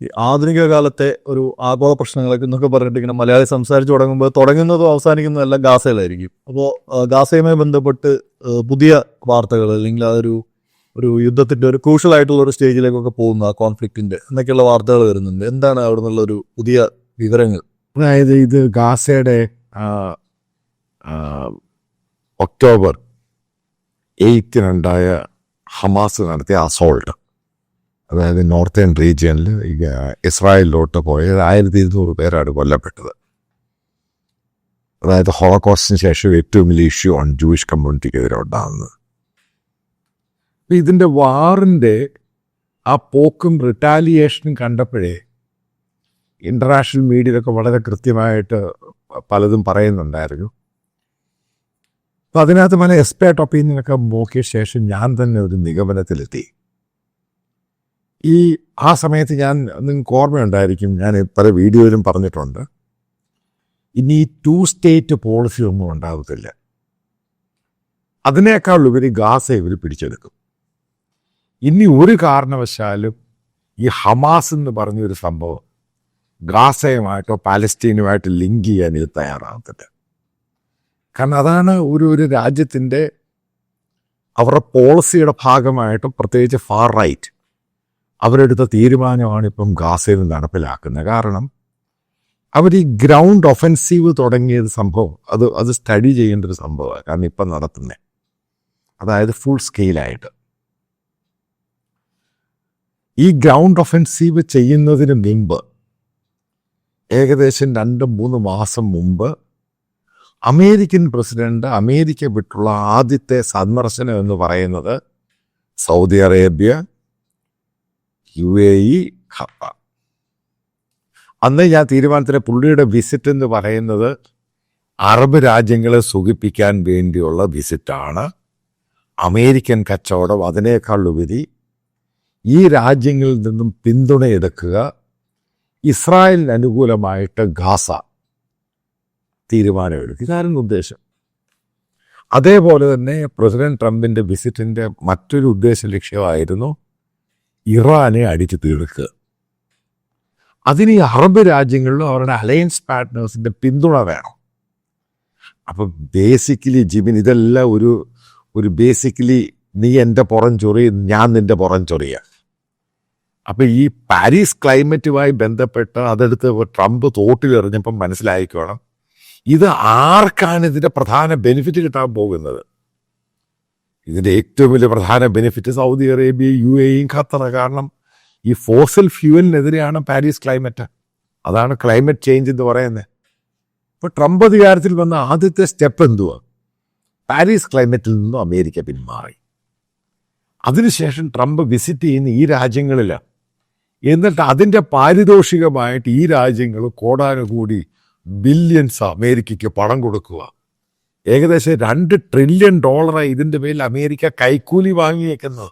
ഈ ആധുനിക കാലത്തെ ഒരു ആഗോള പ്രശ്നങ്ങളൊക്കെ എന്നൊക്കെ പറഞ്ഞിട്ട് ഇങ്ങനെ മലയാളി സംസാരിച്ചു തുടങ്ങുമ്പോൾ തുടങ്ങുന്നതും അവസാനിക്കുന്നതും എല്ലാം ഗാസയിലായിരിക്കും. അപ്പോൾ ഗാസയുമായി ബന്ധപ്പെട്ട് പുതിയ വാർത്തകൾ അല്ലെങ്കിൽ അതൊരു ഒരു യുദ്ധത്തിന്റെ ഒരു ക്രൂഷ്യലായിട്ടുള്ള ഒരു സ്റ്റേജിലേക്കൊക്കെ പോകുന്നു ആ കോൺഫ്ലിക്റ്റിന്റെ എന്നൊക്കെയുള്ള വാർത്തകൾ വരുന്നുണ്ട്. എന്താണ് അവിടെ ഒരു പുതിയ വിവരങ്ങൾ? അതായത് ഇത് ഗാസയുടെ ഒക്ടോബർ എയ്റ്റിനുണ്ടായ ഹമാസ് നടത്തിയ അസോൾട്ട്. അതായത് നോർത്തേൺ റീജിയനിൽ ഇസ്രായേലിലോട്ട് പോയത് ആയിരത്തി ഇരുന്നൂറ് പേരാണ് കൊല്ലപ്പെട്ടത്. അതായത് ഹോളോകോസ്റ്റിന് ശേഷം ഏറ്റവും വലിയ ഇഷ്യൂ ആണ് ജൂയിഷ് കമ്മ്യൂണിറ്റിക്കെതിരെ ഉണ്ടാകുന്നത്. അപ്പം ഇതിന്റെ വാറിന്റെ ആ പോക്കും റിട്ടാലിയേഷനും കണ്ടപ്പോഴേ ഇന്റർനാഷണൽ മീഡിയയിലൊക്കെ വളരെ കൃത്യമായിട്ട് പലതും പറയുന്നുണ്ടായിരുന്നു. അപ്പം അതിനകത്ത് പല എക്സ്പേർട്ട് ഒപ്പീനിയനൊക്കെ നോക്കിയ ശേഷം ഞാൻ തന്നെ ഒരു നിഗമനത്തിലെത്തി. ഈ ആ സമയത്ത് ഞാൻ നിങ്ങൾക്ക് ഓർമ്മയുണ്ടായിരിക്കും ഞാൻ പല വീഡിയോയിലും പറഞ്ഞിട്ടുണ്ട്. ഇനി ടു സ്റ്റേറ്റ് പോളിസി ഒന്നും ഉണ്ടാകത്തില്ല അതിനേക്കാൾ ഉപരി ഗാസ ഇവർ പിടിച്ചെടുക്കും. ഇനി ഒരു കാരണവശാലും ഈ ഹമാസ് എന്ന് പറഞ്ഞൊരു സംഭവം ഗാസയുമായിട്ടോ പാലസ്റ്റീനുമായിട്ട് ലിങ്ക് ചെയ്യാൻ ഇത് തയ്യാറാകത്തില്ല കാരണം അതാണ് ഒരു ഒരു രാജ്യത്തിന്റെ അവരുടെ പോളിസിയുടെ ഭാഗമായിട്ടും പ്രത്യേകിച്ച് ഫാർ റൈറ്റ് അവരെടുത്ത തീരുമാനമാണ് ഇപ്പം ഗാസയിൽ നടപ്പിലാക്കുന്നത്. കാരണം അവർ ഈ ഗ്രൗണ്ട് ഒഫൻസീവ് തുടങ്ങിയത് സംഭവം അത് അത് സ്റ്റഡി ചെയ്യേണ്ട ഒരു സംഭവമാണ്. കാരണം ഇപ്പം നടത്തുന്നത് അതായത് ഫുൾ സ്കെയിലായിട്ട്. ഈ ഗ്രൗണ്ട് ഒഫൻസീവ് ചെയ്യുന്നതിന് മുമ്പ് ഏകദേശം രണ്ട് മൂന്ന് മാസം മുമ്പ് അമേരിക്കൻ പ്രസിഡന്റ് അമേരിക്ക വിട്ടുള്ള ആദ്യത്തെ സന്ദർശനം എന്ന് പറയുന്നത് Saudi Arabia U A E Qatar അന്ന് ഞാൻ തീരുമാനത്തിന് പുള്ളിയുടെ വിസിറ്റ് എന്ന് പറയുന്നത് അറബ് രാജ്യങ്ങളെ സുഖിപ്പിക്കാൻ വേണ്ടിയുള്ള വിസിറ്റാണ് അമേരിക്കൻ കച്ചവടം അതിനേക്കാൾ ഉപരി ഈ രാജ്യങ്ങളിൽ നിന്നും പിന്തുണയെടുക്കുക ഇസ്രായേലിന് അനുകൂലമായിട്ട് ഗാസ തീരുമാനമെടുക്കും ഇതായിരുന്നു ഉദ്ദേശം. അതേപോലെ തന്നെ പ്രസിഡന്റ് ട്രംപിന്റെ വിസിറ്റിന്റെ മറ്റൊരു ഉദ്ദേശ ലക്ഷ്യമായിരുന്നു ഇറാനെ അടിച്ചു തീർക്കുക. അതിന് ഈ അറബ് രാജ്യങ്ങളിലും അവരുടെ അലയൻസ് പാർട്ട്നേഴ്സിന്റെ പിന്തുണ വേണം. അപ്പം ബേസിക്കലി ജിബിൻ ഇതെല്ലാം ഒരു ഒരു ബേസിക്കലി നീ എന്റെ പുറം ചൊറി ഞാൻ നിന്റെ പുറം ചൊറിയ. അപ്പം ഈ പാരീസ് ക്ലൈമറ്റുമായി ബന്ധപ്പെട്ട് അതെടുത്ത് ട്രംപ് തോട്ടിലെറിഞ്ഞപ്പം മനസ്സിലായിക്കോണം. ഇത് ആർക്കാണ് ഇതിന്റെ പ്രധാന ബെനിഫിറ്റ് കിട്ടാൻ പോകുന്നത്? ഇതിന്റെ ഏറ്റവും വലിയ പ്രധാന ബെനിഫിറ്റ് സൗദി അറേബ്യ യു എയും ഖത്തർ. കാരണം ഈ ഫോസൽ ഫ്യൂവലിനെതിരെയാണ് പാരീസ് ക്ലൈമറ്റ് അതാണ് ക്ലൈമറ്റ് ചേഞ്ച് എന്ന് പറയുന്നത്. ഇപ്പൊ ട്രംപ് അധികാരത്തിൽ വന്ന ആദ്യത്തെ സ്റ്റെപ്പ് എന്തുവാ? പാരീസ് ക്ലൈമറ്റിൽ നിന്നും അമേരിക്ക പിന്മാറി. അതിനുശേഷം ട്രംപ് വിസിറ്റ് ചെയ്യുന്ന ഈ രാജ്യങ്ങളിൽ എന്നിട്ട് അതിന്റെ പാരിതോഷികമായിട്ട് ഈ രാജ്യങ്ങൾ കോടാനുകൂടി ബില്യൻസ് അമേരിക്കയ്ക്ക് പണം കൊടുക്കുക ഏകദേശം രണ്ട് ട്രില്യൺ ഡോളറായി ഇതിന്റെ പേരിൽ അമേരിക്ക കൈക്കൂലി വാങ്ങിയേക്കുന്നത്.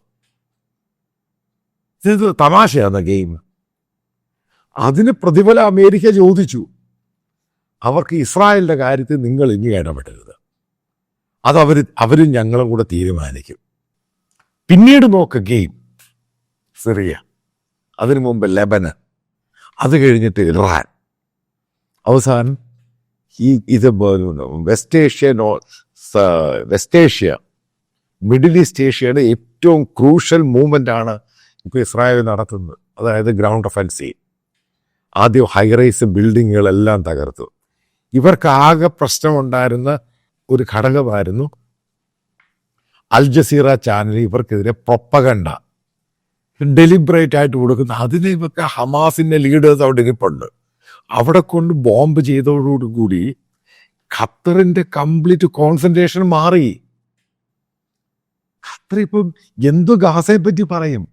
ഇത് തമാശയാണ് ഗെയിം. അതിന് പ്രതിഫലം അമേരിക്ക ചോദിച്ചു. അവർക്ക് ഇസ്രായേലിന്റെ കാര്യത്തിൽ നിങ്ങൾ ഇനി ഇടപെടരുത്. അത് അവർ അവരും ഞങ്ങളും കൂടെ തീരുമാനിക്കും. പിന്നീട് നോക്ക് ഗെയിം. സിറിയ അതിനു മുമ്പ് ലെബനൻ അത് കഴിഞ്ഞിട്ട് ഇറാൻ. അവസാനം ഈ ഇത് West Asia no West Asia Middle East ഏഷ്യയുടെ ഏറ്റവും ക്രൂഷ്യൽ മൂവ്മെന്റ് ആണ് ഇപ്പോൾ ഇസ്രായേൽ നടത്തുന്നത്. അതായത് ഗ്രൗണ്ട് ഓഫ് ഒഫൻസീവ് ആദ്യം ഹൈറൈസ് ബിൽഡിങ്ങുകളെല്ലാം തകർത്തു. ഇവർക്ക് ആകെ പ്രശ്നമുണ്ടായിരുന്ന ഒരു ഘടകമായിരുന്നു അൽ ജസീറ ചാനൽ ഇവർക്കെതിരെ പ്രൊപ്പകണ്ട ഡെലിബറേറ്റ് ആയിട്ട് കൊടുക്കുന്ന അതിന് ഇവർക്ക് ഹമാസിന്റെ ലീഡേഴ്സ് അവിടെ ഇരിപ്പുണ്ട്. അവിടെ കൊണ്ട് ബോംബ് ചെയ്തതോടുകൂടി ഖത്തറിന്റെ കംപ്ലീറ്റ് കോൺസെൻട്രേഷൻ മാറി. ഖത്തർ ഇപ്പം എന്ത് ഗാസയെ പറ്റി പറയും?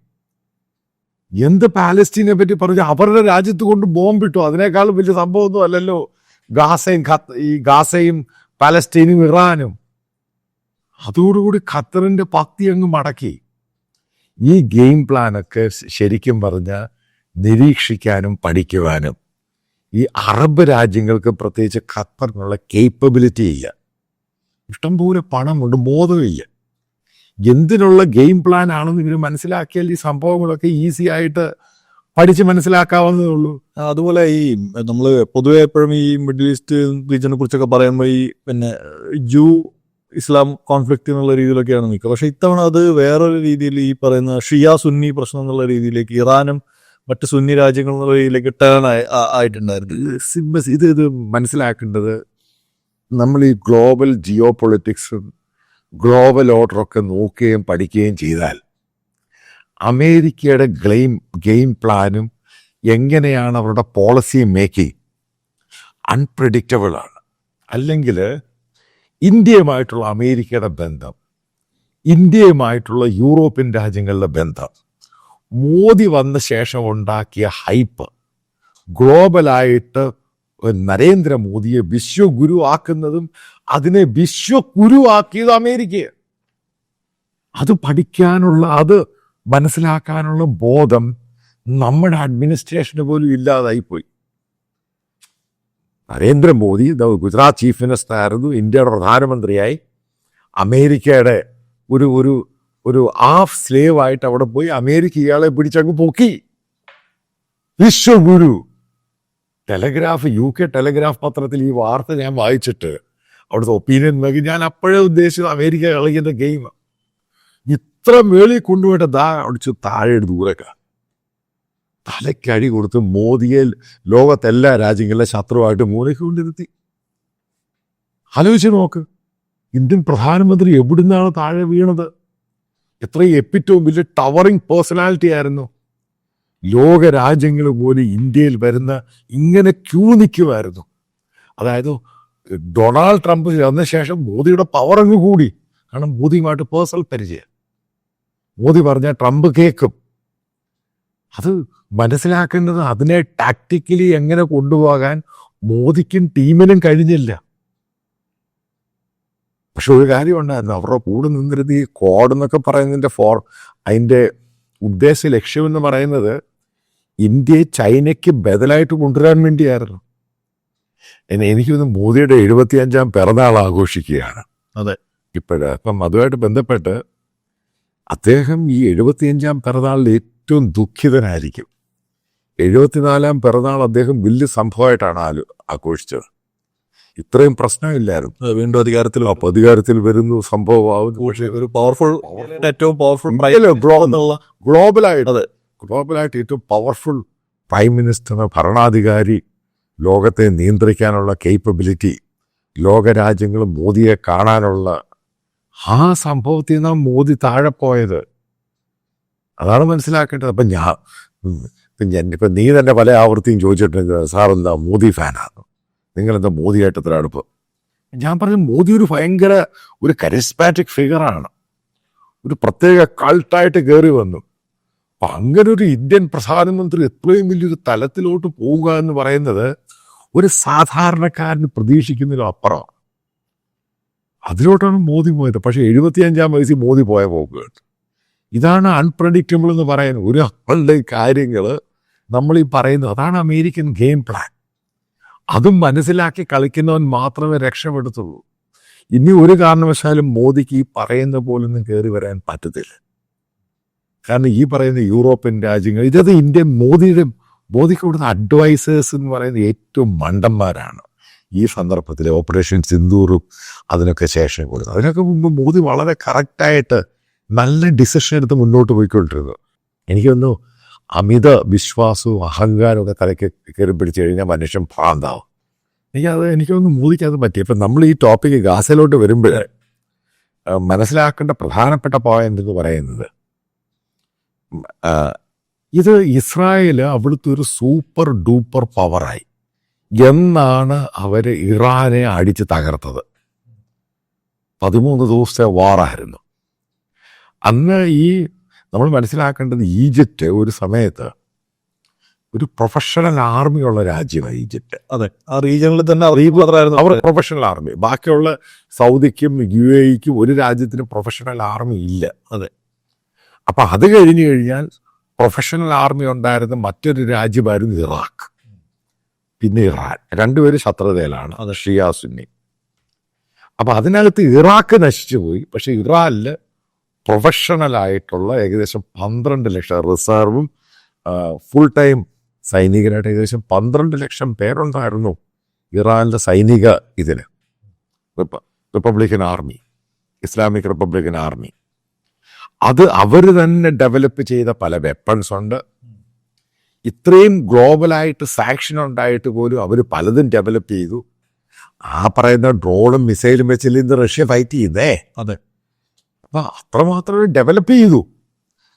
എന്ത് പാലസ്റ്റീനെ പറ്റി പറഞ്ഞു? അവരുടെ രാജ്യത്ത് കൊണ്ട് ബോംബിട്ടു അതിനേക്കാൾ വലിയ സംഭവമൊന്നും അല്ലല്ലോ ഗാസയും ഈ ഗാസയും പാലസ്റ്റീനും ഇറാനും. അതോടുകൂടി ഖത്തറിന്റെ പക്തി അങ്ങ് മടക്കി. ഈ ഗെയിം പ്ലാനൊക്കെ ശരിക്കും പറഞ്ഞ നിരീക്ഷിക്കാനും പഠിക്കുവാനും. ഈ അറബ് രാജ്യങ്ങൾക്ക് പ്രത്യേകിച്ച് ഖത്തറിനുള്ള കേപ്പബിലിറ്റി ഇല്ല. ഇഷ്ടംപോലെ പണമുണ്ട് ബോധമില്ല. എന്തിനുള്ള ഗെയിം പ്ലാൻ ആണെന്ന് ഇവർ മനസ്സിലാക്കിയാൽ ഈ സംഭവങ്ങളൊക്കെ ഈസി ആയിട്ട് പഠിച്ച് മനസ്സിലാക്കാവുന്നതേ ഉള്ളൂ. അതുപോലെ ഈ നമ്മൾ പൊതുവെ എപ്പോഴും ഈ മിഡിൽ ഈസ്റ്റ് റീജിയനെ കുറിച്ചൊക്കെ പറയുമ്പോൾ ഈ പിന്നെ ജൂ ഇസ്ലാം കോൺഫ്ലിക്റ്റ് എന്നുള്ള രീതിയിലൊക്കെയാണ് നിൽക്കുക. പക്ഷേ ഇത്തവണ അത് വേറൊരു രീതിയിൽ ഈ പറയുന്ന ഷിയ സുന്നി പ്രശ്നം എന്നുള്ള രീതിയിലേക്ക് ഇറാനും മറ്റ് സുന്നി രാജ്യങ്ങളിലേക്ക് ടേൺ ആയിട്ടുണ്ടായിരുന്നു. സിംബസ് ഇത് ഇത് മനസ്സിലാക്കേണ്ടത് നമ്മൾ ഈ ഗ്ലോബൽ ജിയോ പൊളിറ്റിക്സും ഗ്ലോബൽ ഓർഡറൊക്കെ നോക്കുകയും പഠിക്കുകയും ചെയ്താൽ അമേരിക്കയുടെ ഗെയിം ഗെയിം പ്ലാനും എങ്ങനെയാണ് അവരുടെ പോളിസി മേക്കിംഗ് അൺപ്രഡിക്റ്റബിളാണ് അല്ലെങ്കിൽ ഇന്ത്യയുമായിട്ടുള്ള അമേരിക്കയുടെ ബന്ധം ഇന്ത്യയുമായിട്ടുള്ള യൂറോപ്യൻ രാജ്യങ്ങളുടെ ബന്ധം മോദി വന്ന ശേഷം ഉണ്ടാക്കിയ ഹൈപ്പ്. ഗ്ലോബലായിട്ട് നരേന്ദ്രമോദിയെ വിശ്വഗുരു ആക്കുന്നതും അതിനെ വിശ്വഗുരു ആക്കിയത് അമേരിക്കയെ. അത് പഠിക്കാനുള്ള അത് മനസ്സിലാക്കാനുള്ള ബോധം നമ്മുടെ അഡ്മിനിസ്ട്രേഷന് പോലും ഇല്ലാതായിപ്പോയി. നരേന്ദ്രമോദി ഗുജറാത്ത് ചീഫ് മിനിസ്റ്റർ ആയിരുന്നു ഇന്ത്യയുടെ പ്രധാനമന്ത്രിയായി. അമേരിക്കയുടെ ഒരു ഒരു ഒരു ഹാഫ് സ്ലേവ് ആയിട്ട് അവിടെ പോയി അമേരിക്ക ഇയാളെ പിടിച്ചങ്ങ് പൊക്കി. വിശ്വഗുരു. ടെലഗ്രാഫ് യു കെ ടെലഗ്രാഫ് പത്രത്തിൽ ഈ വാർത്ത ഞാൻ വായിച്ചിട്ട് അവിടുത്തെ ഒപ്പീനിയൻ നൽകി. ഞാൻ അപ്പോഴേ ഉദ്ദേശിച്ചത് അമേരിക്ക കളിക്കുന്ന ഗെയിം ഇത്ര മേളിൽ കൊണ്ടുപോയിട്ട് ദാ അടിച്ച് താഴെ ദൂരക്ക. തലക്കടി കൊടുത്ത് മോദിയെ ലോകത്തെല്ലാ രാജ്യങ്ങളിലെ ശത്രുവായിട്ട് മൂലയ്ക്ക് കൊണ്ടിരുത്തി ആലോചിച്ച് നോക്ക്. ഇന്ത്യൻ പ്രധാനമന്ത്രി എവിടുന്നാണ് താഴെ വീണത്? എത്രയും എപ്പിറ്റവും വലിയ ടവറിങ് പേഴ്സണാലിറ്റി ആയിരുന്നു. ലോക രാജ്യങ്ങൾ പോലും ഇന്ത്യയിൽ വരുന്ന ഇങ്ങനെ ക്യൂ നിൽക്കുമായിരുന്നു. അതായത് ഡൊണാൾഡ് ട്രംപ് വന്ന ശേഷം മോദിയുടെ പവർ അങ്ങ് കൂടി. കാരണം മോദിയുമായിട്ട് പേഴ്സണൽ പരിചയം. മോദി പറഞ്ഞ ട്രംപ് കേൾക്കും അത് മനസ്സിലാക്കേണ്ടത് അതിനെ ടാക്ടിക്കലി എങ്ങനെ കൊണ്ടുപോകാൻ മോദിക്കും ടീമിനും കഴിഞ്ഞില്ല. പക്ഷെ ഒരു കാര്യം ഉണ്ടായിരുന്നു. അവരുടെ കൂടെ നിന്നിരുന്ന് ഈ കോഡ് എന്നൊക്കെ പറയുന്നതിന്റെ ഫോർ അതിന്റെ ഉദ്ദേശ ലക്ഷ്യമെന്ന് പറയുന്നത് ഇന്ത്യയെ ചൈനയ്ക്ക് ബദലായിട്ട് കൊണ്ടുവരാൻ വേണ്ടിയായിരുന്നു. എന്നെ എനിക്കൊന്ന് മോദിയുടെ എഴുപത്തിയഞ്ചാം പിറന്നാൾ ആഘോഷിക്കുകയാണ്. അതെ. ഇപ്പോഴ അപ്പം അതുമായിട്ട് ബന്ധപ്പെട്ട് അദ്ദേഹം ഈ എഴുപത്തിയഞ്ചാം പിറന്നാളിൽ ഏറ്റവും ദുഃഖിതനായിരിക്കും. എഴുപത്തിനാലാം പിറന്നാൾ അദ്ദേഹം വലിയ സംഭവമായിട്ടാണ് ആലോ ആഘോഷിച്ചത്. ഇത്രയും പ്രശ്നമില്ലായിരുന്നു. വീണ്ടും അധികാരത്തിൽ അപ്പൊ അധികാരത്തിൽ വരുന്നു സംഭവമാവുന്നു പക്ഷേ ഒരു പവർഫുൾ ഏറ്റവും പവർഫുൾ ഇന്ത്യയിലെ ഗ്ലോ- എന്നുള്ള ഗ്ലോബലായിട്ട് അതെ. ഗ്ലോബലായിട്ട് ഏറ്റവും പവർഫുൾ പ്രൈം മിനിസ്റ്റർ ഭരണാധികാരി ലോകത്തെ നിയന്ത്രിക്കാനുള്ള കേപ്പബിലിറ്റി ലോകരാജ്യങ്ങൾ മോദിയെ കാണാനുള്ള ആ സംഭവത്തിൽ നിന്നാണ് മോദി താഴെ പോയത്. അതാണ് മനസ്സിലാക്കേണ്ടത്. അപ്പം ഞാൻ ഇപ്പം ഞാൻ ഇപ്പം നീ തന്നെ പല ആവൃത്തിയും ചോദിച്ചിട്ടുണ്ട് സാർ എന്താ മോദി ഫാനാണ് നിങ്ങളെന്താ മോദിയായിട്ട് ഇത്ര അടുപ്പ് ഞാൻ പറഞ്ഞു മോദി ഒരു ഭയങ്കര ഒരു കരിസ്മാറ്റിക് ഫിഗറാണ് ഒരു പ്രത്യേക കൾട്ടായിട്ട് കയറി വന്നു. അപ്പൊ അങ്ങനെ ഒരു ഇന്ത്യൻ പ്രധാനമന്ത്രി എത്രയും വലിയൊരു തലത്തിലോട്ട് പോവുക എന്ന് പറയുന്നത് ഒരു സാധാരണക്കാരന് പ്രതീക്ഷിക്കുന്നതിലും അപ്പുറം അതിലോട്ടാണ് മോദി പോയത്. പക്ഷെ എഴുപത്തിയഞ്ചാം വയസ്സിൽ മോദി പോയ പോക്ക് ഇതാണ് അൺപ്രഡിക്റ്റബിൾ എന്ന് പറയുന്നത് ഒരു ആളുടെ കാര്യങ്ങൾ നമ്മൾ ഈ പറയുന്നത്. അതാണ് അമേരിക്കൻ ഗെയിം പ്ലാൻ അതും മനസ്സിലാക്കി കളിക്കുന്നവൻ മാത്രമേ രക്ഷപ്പെടുത്തുള്ളൂ. ഇനി ഒരു കാരണവശാലും മോദിക്ക് ഈ പറയുന്ന പോലൊന്നും കയറി വരാൻ പറ്റത്തില്ല. കാരണം ഈ പറയുന്ന യൂറോപ്യൻ രാജ്യങ്ങൾ ഇതത് ഇന്ത്യ മോദിയുടെ മോദിക്ക് കൊടുത്ത അഡ്വൈസേഴ്സ് എന്ന് പറയുന്ന ഏറ്റവും മണ്ടന്മാരാണ്. ഈ സന്ദർഭത്തിൽ ഓപ്പറേഷൻ സിന്ദൂറും അതിനൊക്കെ ശേഷം കൊടുത്തത് അതിനൊക്കെ മുമ്പ് മോദി വളരെ കറക്റ്റായിട്ട് നല്ല ഡിസിഷൻ എടുത്ത് മുന്നോട്ട് പോയിക്കൊണ്ടിരുന്നു. എനിക്കൊന്നു അമിത വിശ്വാസവും അഹങ്കാരവും ഒക്കെ തലയ്ക്ക് കയറി പിടിച്ചു കഴിഞ്ഞാൽ മനുഷ്യൻ ഭ്രാന്താവും. എനിക്കത് എനിക്കൊന്നും മൂദിക്കാതെ പറ്റി. ഇപ്പം നമ്മൾ ഈ ടോപ്പിക്ക് ഗാസയിലോട്ട് വരുമ്പോൾ മനസ്സിലാക്കേണ്ട പ്രധാനപ്പെട്ട പോയിന്റ് എന്ന് പറയുന്നത് ഇത് ഇസ്രായേൽ അവിടുത്തെ ഒരു സൂപ്പർ ഡൂപ്പർ പവറായി എന്നാണ് അവർ ഇറാനെ അടിച്ച് തകർത്തത്. പതിമൂന്ന് ദിവസത്തെ വാറായിരുന്നു അന്ന് ഈ നമ്മൾ മനസ്സിലാക്കേണ്ടത് ഈജിപ്റ്റ് ഒരു സമയത്ത് ഒരു പ്രൊഫഷണൽ ആർമിയുള്ള രാജ്യമാണ് ഈജിപ്റ്റ്. അതെ. ആ റീജിയണിൽ തന്നെ അറിയിപ്പ് മാത്രമായിരുന്നു. അവർ പ്രൊഫഷണൽ ആർമി ബാക്കിയുള്ള സൗദിക്കും യു എക്കും ഒരു രാജ്യത്തിനും പ്രൊഫഷണൽ ആർമി ഇല്ല. അതെ. അപ്പം അത് കഴിഞ്ഞു കഴിഞ്ഞാൽ പ്രൊഫഷണൽ ആർമി ഉണ്ടായിരുന്ന മറ്റൊരു രാജ്യമായിരുന്നു ഇറാഖ്. പിന്നെ ഇറാൻ. രണ്ടുപേരും ശത്രുതയിലാണ്. അത്. ഷിയാ സുന്നി. അപ്പം അതിനകത്ത് ഇറാഖ് നശിച്ചു പോയി പക്ഷെ ഇറാനിൽ പ്രൊഫഷണൽ ആയിട്ടുള്ള ഏകദേശം പന്ത്രണ്ട് ലക്ഷം റിസർവും ഫുൾ ടൈം സൈനികരായിട്ട് ഏകദേശം പന്ത്രണ്ട് ലക്ഷം പേരുണ്ടായിരുന്നു ഇറാനിലെ സൈനിക ഇതിന്. റിപ്പ- Republican army Islamic Republican army. അത് അവർ തന്നെ ഡെവലപ്പ് ചെയ്ത പല വെപ്പൺസ് ഉണ്ട്. ഇത്രയും ഗ്ലോബലായിട്ട് സാക്ഷൻ ഉണ്ടായിട്ട് പോലും അവർ പലതും ഡെവലപ്പ് ചെയ്തു. ആ പറയുന്ന ഡ്രോണും മിസൈലും വെച്ചില്ല ഇന്ന് റഷ്യ ഫൈറ്റ് ചെയ്യുന്നേ. അതെ. അപ്പൊ അത്രമാത്രം ഡെവലപ്പ് ചെയ്തു.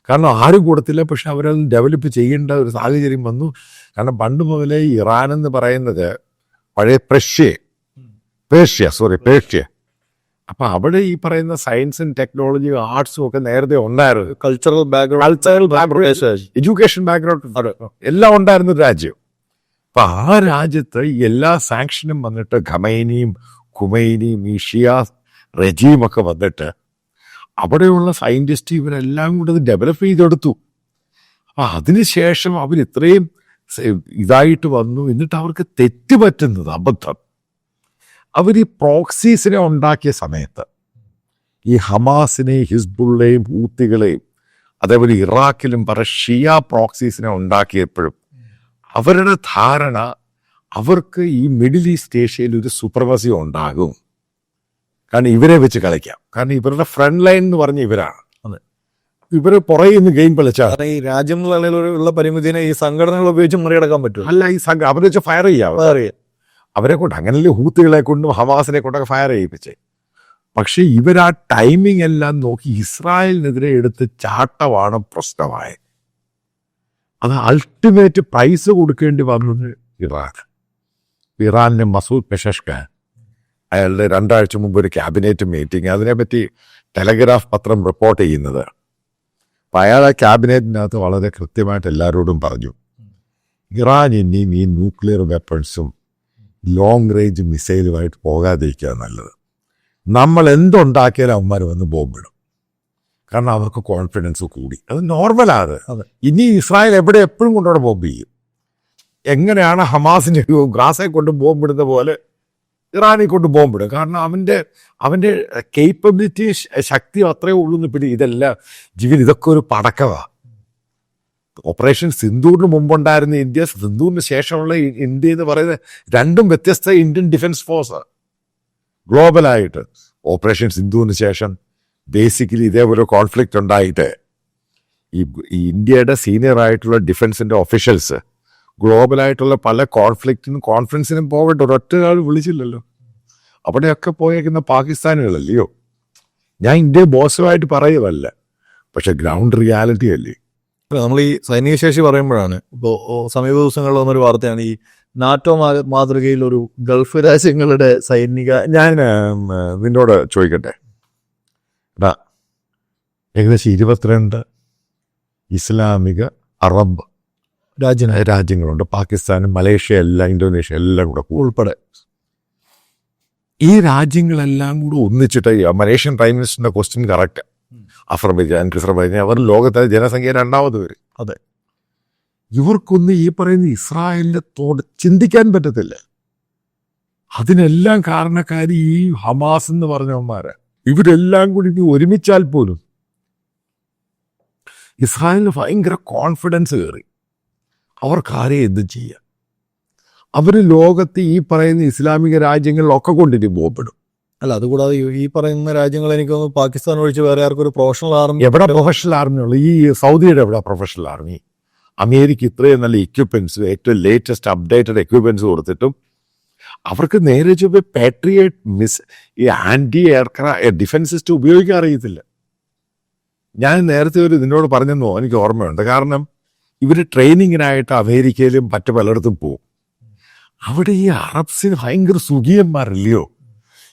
കാരണം ആരും കൂടത്തില്ല പക്ഷെ അവരത് ഡെവലപ്പ് ചെയ്യേണ്ട ഒരു സാഹചര്യം വന്നു. കാരണം പണ്ട് മുതലേ ഇറാൻ എന്ന് പറയുന്നത് പഴയ പ്രഷ്യ പേർഷ്യ സോറി പേർഷ്യ. അപ്പൊ അവിടെ ഈ പറയുന്ന സയൻസും ടെക്നോളജിയും ആർട്സും ഒക്കെ നേരത്തെ ഉണ്ടായിരുന്നു. Cultural background cultural education background എല്ലാം ഉണ്ടായിരുന്ന രാജ്യം. അപ്പൊ ആ രാജ്യത്ത് എല്ലാ സാങ്ഷനും വന്നിട്ട് ഖമൈനിയും കുമൈനിയും ഈ റജീമൊക്കെ വന്നിട്ട് അവിടെയുള്ള സയന്റിസ്റ്റ് ഇവരെല്ലാം കൂടെ അത് ഡെവലപ്പ് ചെയ്തെടുത്തു. അപ്പം അതിനുശേഷം സ- ഇതായിട്ട് വന്നു. എന്നിട്ട് അവർക്ക് തെറ്റ് പറ്റുന്നത് അബദ്ധം. അവർ ഈ പ്രോക്സീസിനെ ഉണ്ടാക്കിയ സമയത്ത് ഈ ഹമാസിനെയും ഹിസ്ബുള്ളെയും ഹൂത്തികളെയും അതേപോലെ ഇറാഖിലും പറ ഷിയ പ്രോക്സീസിനെ ഉണ്ടാക്കിയപ്പോഴും അവരുടെ ധാരണ അവർക്ക് ഈ മിഡിൽ ഈസ്റ്റ് ഏഷ്യയിൽ ഒരു സുപ്രമസി ഉണ്ടാകും. കാരണം ഇവരെ വെച്ച് കളിക്കാം. കാരണം ഇവരുടെ ഫ്രണ്ട് ലൈൻ എന്ന് പറഞ്ഞ ഇവരാണ്. ഇവർ ഇവർ പുറകെ നിന്ന് ഗെയിം കളിച്ചാൽ ഈ രാജ്യം ഉള്ള പരിമിതിനെ ഈ സംഘടനകൾ ഉപയോഗിച്ച് മറികടക്കാൻ പറ്റും അല്ല ഈ സംഘം അവരെ വെച്ച് ഫയർ ചെയ്യാം അറിയാം അവരെ കൊണ്ട് അങ്ങനല്ലേ ഹൂത്തുകളെ കൊണ്ടും ഹമാസിനെ കൊണ്ടൊക്കെ ഫയർ ചെയ്യിപ്പിച്ചേ. പക്ഷെ ഇവർ ആ ടൈമിംഗ് എല്ലാം നോക്കി ഇസ്രായേലിനെതിരെ എടുത്ത് ചാട്ടമാണ് പ്രശ്നമായത്. അത് അൾട്ടിമേറ്റ് പ്രൈസ് കൊടുക്കേണ്ടി വന്നത് ഇറാൻ. ഇറാനിലെ മസൂദ് പെഷഷ്കാൻ അയാളുടെ രണ്ടാഴ്ച മുമ്പ് ഒരു ക്യാബിനറ്റ് മീറ്റിംഗ്. അതിനെപ്പറ്റി ടെലഗ്രാഫ് പത്രം റിപ്പോർട്ട് ചെയ്യുന്നത്. അപ്പം അയാൾ ആ ക്യാബിനറ്റിനകത്ത് വളരെ കൃത്യമായിട്ട് എല്ലാവരോടും പറഞ്ഞു. ഇറാൻ ഇനിയും ഈ ന്യൂക്ലിയർ വെപ്പൺസും ലോങ് റേഞ്ച് മിസൈലുമായിട്ട് പോകാതിരിക്കുക നല്ലത്. നമ്മൾ എന്തുണ്ടാക്കിയാലും അവന്മാർ വന്ന് ബോംബിടും കാരണം അവർക്ക് കോൺഫിഡൻസ് കൂടി. അത് നോർമലാണ് അത്. ഇനി ഇസ്രായേൽ എവിടെ എപ്പോഴും കൊണ്ടുവിടെ ബോംബ് ചെയ്യും. എങ്ങനെയാണ് ഹമാസിന്റെ ഗാസയെ കൊണ്ട് ബോംബിടുന്ന പോലെ ഇറാനെ കൊണ്ട് ബോംബിടും കാരണം അവന്റെ അവന്റെ കേപ്പബിലിറ്റി ശക്തി അത്രേ ഉള്ളൂ എന്ന് പിടി ഇതെല്ലാം. ജീവിതം ഇതൊക്കെ ഒരു പടക്കമാണ് ഓപ്പറേഷൻ സിന്ദൂറിന് മുമ്പുണ്ടായിരുന്ന ഇന്ത്യ സിന്ധൂറിന് ശേഷമുള്ള ഇന്ത്യ എന്ന് പറയുന്നത് രണ്ടും വ്യത്യസ്ത ഇന്ത്യൻ ഡിഫൻസ് ഫോഴ്സാണ് ഗ്ലോബലായിട്ട് ഓപ്പറേഷൻ സിന്ധുവിന് ശേഷം ബേസിക്കലി ഇതേപോലെ കോൺഫ്ലിക്റ്റ് ഉണ്ടായിട്ട് ഈ ഇന്ത്യയുടെ സീനിയർ ആയിട്ടുള്ള ഡിഫൻസിന്റെ ഒഫീഷ്യൽസ് ഗ്ലോബലായിട്ടുള്ള പല കോൺഫ്ലിക്റ്റിനും കോൺഫറൻസിനും പോകട്ടെ ഒരൊറ്റ ആൾ വിളിച്ചില്ലല്ലോ. അവിടെയൊക്കെ പോയേക്കുന്ന പാകിസ്ഥാനുകളല്ലയോ? ഞാൻ ഇന്ത്യ ബോസുമായിട്ട് പറയുമല്ല പക്ഷെ ഗ്രൗണ്ട് റിയാലിറ്റി അല്ലേ? നമ്മൾ ഈ സൈനിക ശേഷി പറയുമ്പോഴാണ്. ഇപ്പോൾ സമീപ ദിവസങ്ങളിൽ വന്നൊരു വാർത്തയാണ് ഈ നാറ്റോ മാതൃകയിൽ ഒരു ഗൾഫ് രാജ്യങ്ങളുടെ സൈനിക ഞാൻ നിന്നോട് ചോദിക്കട്ടെ. എടാ ഏകദേശം ഇരുപത്തിരണ്ട് ഇസ്ലാമിക അറബ് രാജ്യം രാജ്യങ്ങളുണ്ട്. പാകിസ്ഥാനും മലേഷ്യ എല്ലാം ഇന്തോനേഷ്യ എല്ലാം കൂടെ. ഉൾപ്പെടെ. ഈ രാജ്യങ്ങളെല്ലാം കൂടെ ഒന്നിച്ചിട്ട് മലേഷ്യൻ പ്രൈം മിനിസ്റ്ററിന്റെ ക്വസ്റ്റ്യൻ കറക്റ്റ് അഫർബൈജാൻ കിസർബൈജാൻ അവർ ലോകത്തെ ജനസംഖ്യ രണ്ടാമത് വരും അതെ. ഇവർക്കൊന്നും ഈ പറയുന്ന ഇസ്രായേലിനെ തോട് ചിന്തിക്കാൻ പറ്റത്തില്ല. അതിനെല്ലാം കാരണക്കാരി ഈ ഹമാസ് എന്ന് പറഞ്ഞവന്മാര്. ഇവരെല്ലാം കൂടി ഇനി ഒരുമിച്ചാൽ പോലും ഇസ്രായേലിന് ഭയങ്കര കോൺഫിഡൻസ് കയറി അവർക്ക് ആരെയും എന്തും ചെയ്യാം. അവർ ലോകത്ത് ഈ പറയുന്ന ഇസ്ലാമിക രാജ്യങ്ങളിലൊക്കെ കൊണ്ടിട്ട് പോകപ്പെടും അല്ല അതുകൂടാതെ ഈ- പറയുന്ന രാജ്യങ്ങൾ എനിക്ക് തോന്നുന്നു പാകിസ്ഥാൻ ഒഴിച്ച് വേറെ ആർക്കും ഒരു പ്രൊഫഷണൽ ആർമി എവിടെ പ്രൊഫഷണൽ ആർമി ഉള്ളു? ഈ സൗദിയുടെ എവിടെ പ്രൊഫഷണൽ ആർമി അമേരിക്ക ഇത്രയും നല്ല എക്യുപ്മെന്റ്സ് ഏറ്റവും ലേറ്റസ്റ്റ് അപ്ഡേറ്റഡ് എക്യുപ്മെന്റ്സ് കൊടുത്തിട്ടും അവർക്ക് നേരെ ചൊവ്വെ പാട്രിയേറ്റ് മിസ് ഈ ആന്റി എയർക്രാഫ്റ്റ് ഡിഫൻസ് സിസ്റ്റം ഉപയോഗിക്കാൻ അറിയത്തില്ല. ഞാൻ നേരത്തെ ഒരു നിന്നോട് പറഞ്ഞെന്നോ എനിക്ക് ഓർമ്മയുണ്ട്. കാരണം ഇവർ ട്രെയിനിങ്ങിനായിട്ട് അമേരിക്കയിലും മറ്റു പലയിടത്തും പോകും അവിടെ ഈ അറബ്സിന് ഭയങ്കര സുഖിയന്മാരല്ലയോ?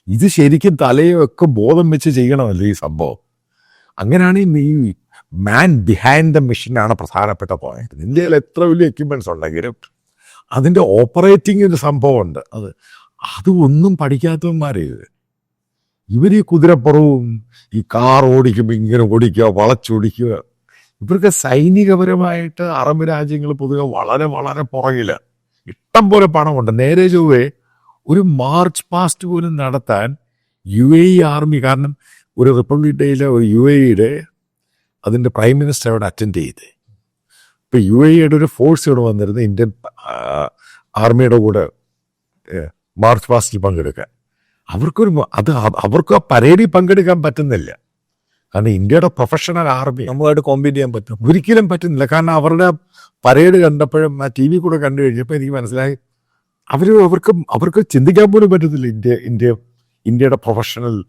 ഇത് ശരിക്കും തലയോ ഒക്കെ ബോധം വെച്ച് ചെയ്യണമല്ലോ ഈ സംഭവം? അങ്ങനെയാണ് ഈ മാൻ ബിഹൈൻഡ് ദ മെഷീനാണ് പ്രധാനപ്പെട്ട പോയിന്റ് ഇന്ത്യയിൽ എത്ര വലിയ എക്യുപ്മെന്റ്സ് ഉണ്ടെങ്കിലും അതിന്റെ ഓപ്പറേറ്റിംഗ് ഒരു സംഭവമുണ്ട്. അത് അത് ഒന്നും പഠിക്കാത്തവന്മാരെ. ഇവർ ഈ കുതിരപ്പുറവും ഈ കാർ ഓടിക്കുമ്പോൾ ഇങ്ങനെ ഓടിക്കുക വളച്ചൊടിക്കുക. ഇവർക്ക് സൈനികപരമായിട്ട് അറബ് രാജ്യങ്ങൾ പൊതുവെ വളരെ വളരെ പുറകിൽ ഇഷ്ടം പോലെ പണമുണ്ട്. നേരെ ചൊവ്വേ ഒരു മാർച്ച് പാസ്റ്റ് പോലും നടത്താൻ യു എ ഇ ആർമി കാരണം ഒരു റിപ്പബ്ലിക് ഡേയിലെ ഒരു യു എ ഇയുടെ അതിന്റെ പ്രൈം മിനിസ്റ്റർ അവിടെ അറ്റൻഡ് ചെയ്ത്. ഇപ്പം യു എ ഇയുടെ ഒരു ഫോഴ്സ് ഇവിടെ വന്നിരുന്നു ഇന്ത്യൻ ആർമിയുടെ കൂടെ മാർച്ച് പാസ്റ്റിൽ പങ്കെടുക്കാൻ. അവർക്കൊരു അത് അവ- അവർക്ക് ആ പരേഡിൽ പങ്കെടുക്കാൻ പറ്റുന്നില്ല. കാരണം ഇന്ത്യയുടെ പ്രൊഫഷണൽ ആർമി നമ്മളുമായിട്ട് കോമ്പീറ്റ് ചെയ്യാൻ പറ്റും. ഒരിക്കലും പറ്റുന്നില്ല. കാരണം അവരുടെ പരേഡ് കണ്ടപ്പോഴും ആ ടി വി കൂടെ കണ്ടു കഴിഞ്ഞപ്പോൾ എനിക്ക് മനസ്സിലായി അവർ അവർക്ക് അവർക്ക് ചിന്തിക്കാൻ പോലും പറ്റത്തില്ല ഇന്ത്യ ഇന്ത്യ ഇന്ത്യയുടെ പ്രൊഫഷണൽ